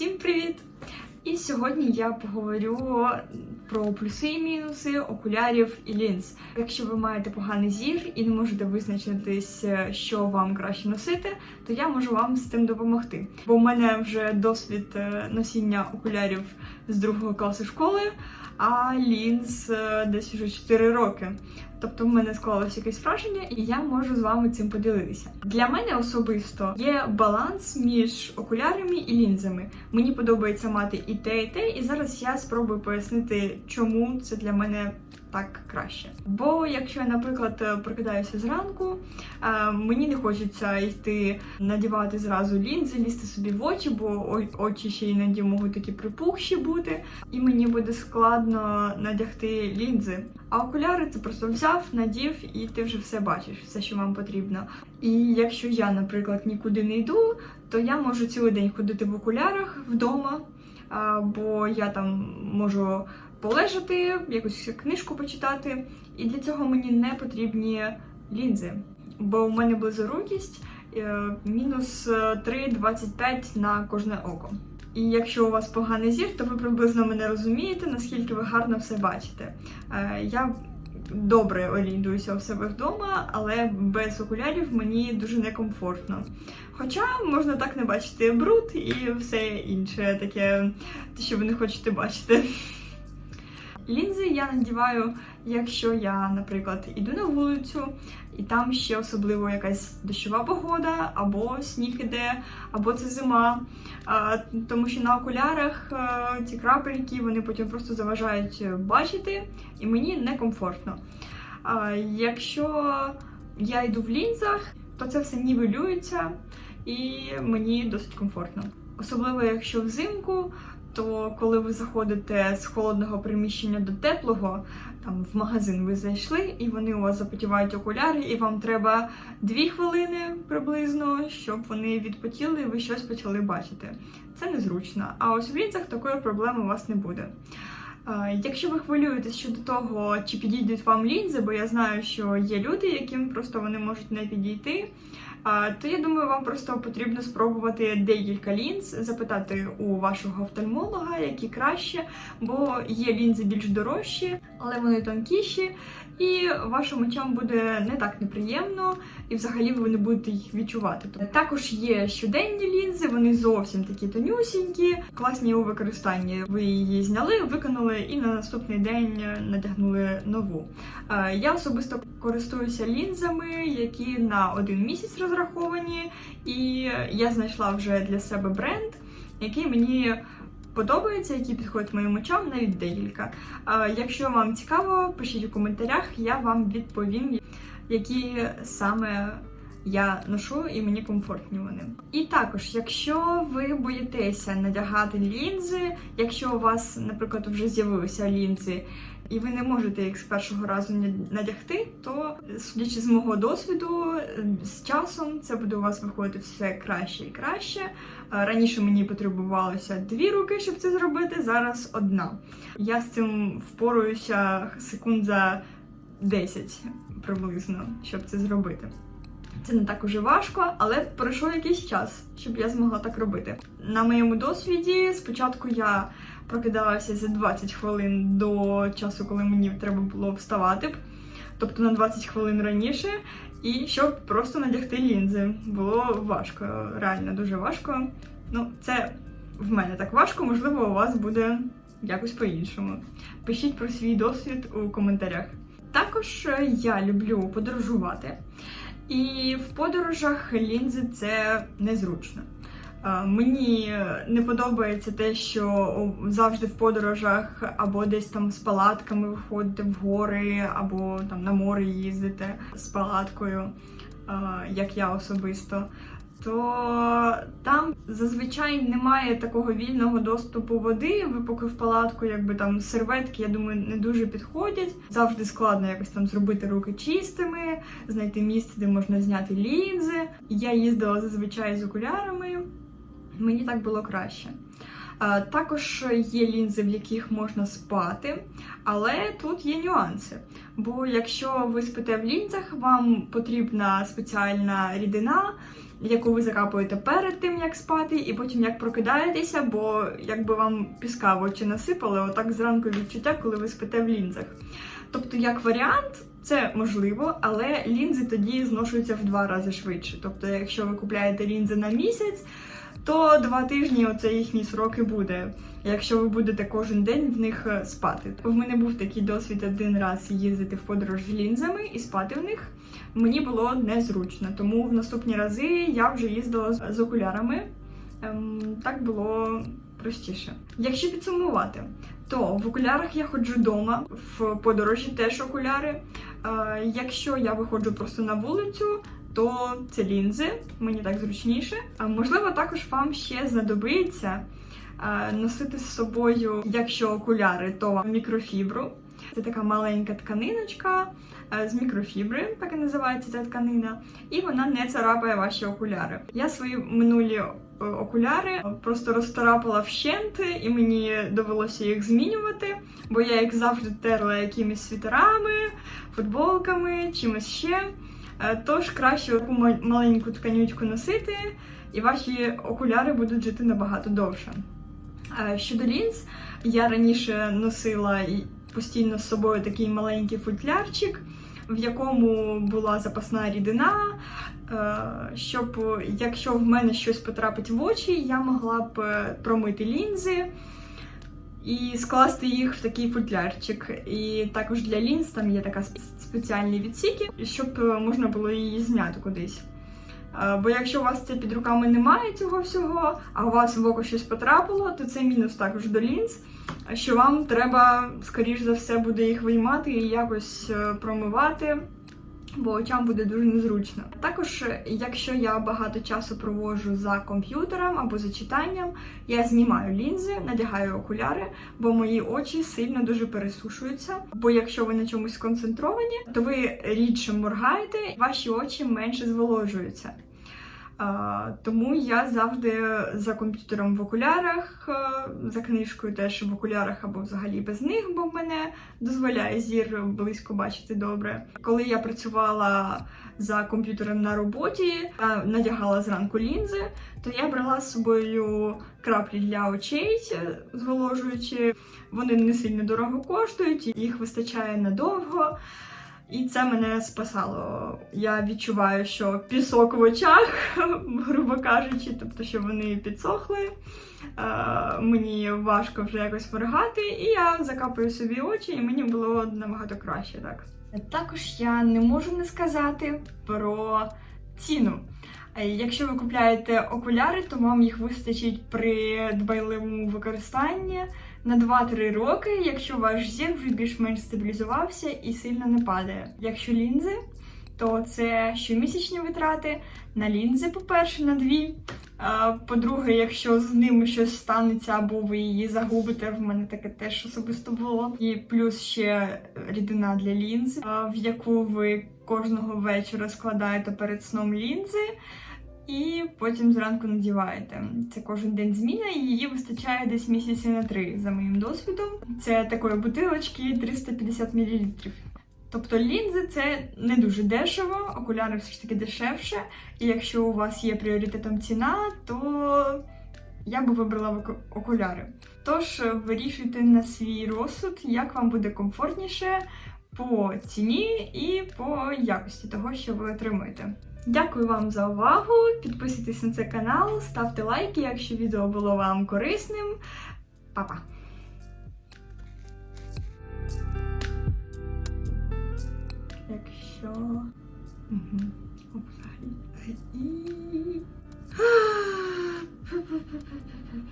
Всім привіт! І сьогодні я поговорю про плюси і мінуси окулярів і лінз. Якщо ви маєте поганий зір і не можете визначитись, що вам краще носити, то я можу вам з тим допомогти. Бо в мене вже досвід е, носіння окулярів з другого класу школи, а лінз е, десь уже 4 роки. Тобто в мене склалося якесь враження, і я можу з вами цим поділитися. Для мене особисто є баланс між окулярами і лінзами. Мені подобається мати і те, і те, і зараз я спробую пояснити, чому це для мене так краще. Бо якщо я, наприклад, прокидаюся зранку, е, мені не хочеться йти надівати зразу лінзи, лізти собі в очі, бо очі ще іноді можуть такі припухші бути, і мені буде складно надягти лінзи. А окуляри це просто взяв, надів, і ти вже все бачиш, все, що вам потрібно. І якщо я, наприклад, нікуди не йду, то я можу цілий день ходити в окулярах вдома, бо я там можу полежати, якусь книжку почитати. І для цього мені не потрібні лінзи. Бо у мене близорукість е, мінус е, 3,25 на кожне око. І якщо у вас поганий зір, то ви приблизно мене розумієте, наскільки ви гарно все бачите. Е, Я добре орієнтуюся у себе вдома, але без окулярів мені дуже некомфортно. Хоча можна так не бачити бруд і все інше, таке, те, що ви не хочете бачити. Лінзи я надіваю, якщо я, наприклад, іду на вулицю, і там ще особливо якась дощова погода, або сніг іде, або це зима. Тому що на окулярах ці крапельки вони потім просто заважають бачити, і мені некомфортно. Якщо я йду в лінзах, то це все нівелюється і мені досить комфортно. Особливо, якщо взимку, то коли ви заходите з холодного приміщення до теплого, там в магазин ви зайшли, і вони у вас запотівають окуляри, і вам треба дві хвилини приблизно, щоб вони відпотіли і ви щось почали бачити. Це незручно. А ось в лінзах такої проблеми у вас не буде. Якщо ви хвилюєтесь щодо того, чи підійдуть вам лінзи, бо я знаю, що є люди, яким просто вони можуть не підійти, то я думаю, вам просто потрібно спробувати декілька лінз, запитати у вашого офтальмолога, які краще, бо є лінзи більш дорожчі, але вони тонкіші, і вашим очам буде не так неприємно, і взагалі ви не будете їх відчувати. Тобто, Також є щоденні лінзи, вони зовсім такі тонюсінькі, класні у використанні. Ви її зняли, виконали і на наступний день надягнули нову. Е, Я особисто користуюся лінзами, які на один місяць розраховані, і я знайшла вже для себе бренд, який мені. Подобається, які підходять моїм очам, навіть декілька. Якщо вам цікаво, пишіть у коментарях, я вам відповім, які саме я ношу і мені комфортні вони. І також, якщо ви боїтеся надягати лінзи, якщо у вас, наприклад, вже з'явилися лінзи, і ви не можете їх з першого разу надягти, то судячи з мого досвіду, з часом це буде у вас виходити все краще і краще. Раніше мені потребувалося дві руки, щоб це зробити, зараз одна. Я з цим впораюся секунд за 10 приблизно, щоб це зробити. Це не так уже важко, але пройшов якийсь час, щоб я змогла так робити. На моєму досвіді спочатку я прокидалася за 20 хвилин до часу, коли мені треба було вставати, тобто на 20 хвилин раніше, і щоб просто надягти лінзи. Було важко, реально дуже важко. Ну, це в мене так важко, можливо, у вас буде якось по-іншому. Пишіть про свій досвід у коментарях. Також е, я люблю подорожувати. І в подорожах лінзи це незручно. Мені не подобається те, що завжди в подорожах або десь там з палатками виходите в гори, або там на море їздите з палаткою, як я особисто. То там зазвичай немає такого вільного доступу води. Ви поки в палатку, якби там серветки, я думаю, не дуже підходять. Завжди складно якось там зробити руки чистими, знайти місце, де можна зняти лінзи. Я їздила зазвичай з окулярами. Мені так було краще. Також є лінзи, в яких можна спати, але тут є нюанси. Бо якщо ви спите в лінзах, вам потрібна спеціальна рідина, яку ви закапуєте перед тим, як спати, і потім як прокидаєтеся, бо якби вам піска в очі насипали, отак зранку відчуття, коли ви спите в лінзах. Тобто, як варіант, це можливо, але лінзи тоді зношуються в два рази швидше. Тобто, якщо ви купляєте лінзи на місяць, то два тижні оце їхній срок і буде, якщо ви будете кожен день в них е, спати. В мене був такий досвід один раз їздити в подорож з лінзами і спати в них. Мені було незручно, тому в наступні рази я вже їздила з- окулярами. Ем, так було простіше. Якщо підсумувати, то в окулярах я ходжу вдома, в подорожі теж окуляри. Е, якщо я виходжу просто на вулицю, то це лінзи, мені так зручніше. А можливо, також вам ще знадобиться носити з собою, якщо окуляри, то мікрофібру. Це така маленька тканиночка з мікрофібри, так і називається ця тканина, і вона не царапає ваші окуляри. Я свої минулі окуляри просто розторапала вщент, і мені довелося їх змінювати, бо я їх завжди терла якимись світерами, футболками, чимось ще. Е, Тож краще таку ма- маленьку тканючку носити, і ваші окуляри будуть жити набагато довше. Е, Щодо лінз, я раніше носила постійно з собою такий маленький футлярчик, в якому була запасна рідина, е, щоб якщо в мене щось потрапить в очі, я могла б промити лінзи і скласти їх в такий футлярчик. І також для лінз там є така сп- спеціальні відсіки, щоб е, можна було її зняти кудись. Е, Бо якщо у вас це під руками немає цього всього, а у вас в око щось потрапило, то це мінус також до лінз, що вам треба, скоріш за все, буде їх виймати і якось е, промивати, бо очам буде дуже незручно. Також, е, якщо я багато часу проводжу за комп'ютером або за читанням, я знімаю лінзи, надягаю окуляри, бо мої очі сильно дуже пересушуються. Бо якщо ви на чомусь сконцентровані, то ви рідше моргаєте, ваші очі менше зволожуються. Тому я завжди за комп'ютером в окулярах, е, за книжкою теж в окулярах або взагалі без них, бо мене дозволяє зір близько бачити добре. Коли я працювала за комп'ютером на роботі, та надягала зранку лінзи, то я брала з собою краплі для очей, зволожуючи. Вони не сильно дорого коштують, їх вистачає надовго. І це мене спасало. Я відчуваю, що пісок в очах, грубо кажучи, тобто, що вони підсохли. Е, мені важко вже якось моргати, і я закапую собі очі, і мені було набагато краще так. Також я не можу не сказати про ціну. Е, Якщо ви купляєте окуляри, то вам їх вистачить при дбайливому використанні на 2-3 роки, якщо ваш зір вже більш-менш стабілізувався і сильно не падає. Якщо лінзи, то це щомісячні витрати на лінзи, по-перше, на дві. По-друге, якщо з ними щось станеться або ви її загубите, в мене таке теж особисто було. І плюс ще рідина для лінз, в яку ви кожного вечора складаєте перед сном лінзи. І потім зранку надіваєте. Це кожен день зміна, і її вистачає десь місяці на три, за моїм досвідом. Це такої бутилочки 350 мл. Тобто лінзи це не дуже дешево, окуляри все ж таки дешевше. І якщо у вас є пріоритетом ціна, то я би вибрала оку- окуляри. Тож вирішуйте на свій розсуд, як вам буде комфортніше по ціні і по якості того, що ви отримуєте. Дякую вам за увагу. Підписуйтесь на цей канал, ставте лайки, якщо відео було вам корисним. Па-па! Якщо. Угу.